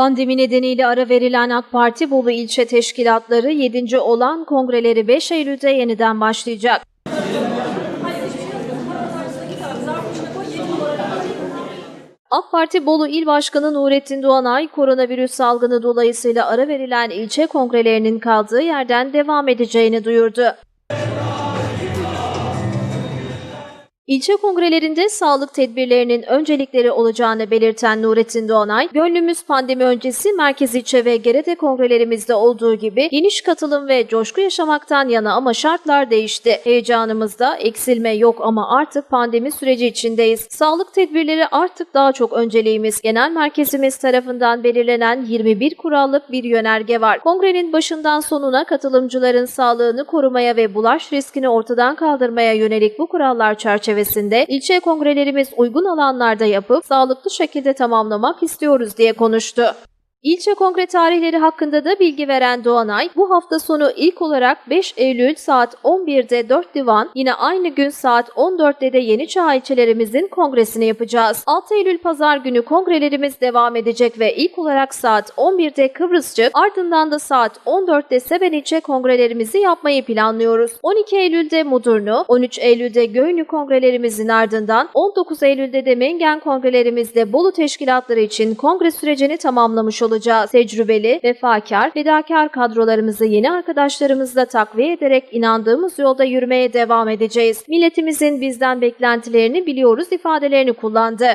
Pandemi nedeniyle ara verilen AK Parti Bolu ilçe teşkilatları 7. olan kongreleri 5 Eylül'de yeniden başlayacak. AK Parti Bolu İl Başkanı Nurettin Doğanay, koronavirüs salgını dolayısıyla ara verilen ilçe kongrelerinin kaldığı yerden devam edeceğini duyurdu. İlçe kongrelerinde sağlık tedbirlerinin öncelikleri olacağını belirten Nurettin Doğanay, gönlümüz pandemi öncesi merkez ilçe ve Gerede kongrelerimizde olduğu gibi geniş katılım ve coşku yaşamaktan yana ama şartlar değişti. Heyecanımızda eksilme yok ama artık pandemi süreci içindeyiz. Sağlık tedbirleri artık daha çok önceliğimiz. Genel merkezimiz tarafından belirlenen 21 kurallık bir yönerge var. Kongrenin başından sonuna katılımcıların sağlığını korumaya ve bulaş riskini ortadan kaldırmaya yönelik bu kurallar çerçevesinde ilçe kongrelerimiz uygun alanlarda yapıp sağlıklı şekilde tamamlamak istiyoruz diye konuştu. İlçe kongre tarihleri hakkında da bilgi veren Doğanay, bu hafta sonu ilk olarak 5 Eylül saat 11'de 4 divan, yine aynı gün saat 14'te de Yeni Çağ ilçelerimizin kongresini yapacağız. 6 Eylül pazar günü kongrelerimiz devam edecek ve ilk olarak saat 11'de Kıbrısçı, ardından da saat 14'te Seben ilçe kongrelerimizi yapmayı planlıyoruz. 12 Eylül'de Mudurnu, 13 Eylül'de Göynü kongrelerimizin ardından 19 Eylül'de de Mengen kongrelerimizde Bolu teşkilatları için kongre sürecini tamamlamış olacağız. Tecrübeli, vefakar, fedakar kadrolarımızı yeni arkadaşlarımızla takviye ederek inandığımız yolda yürümeye devam edeceğiz. Milletimizin bizden beklentilerini biliyoruz ifadelerini kullandı.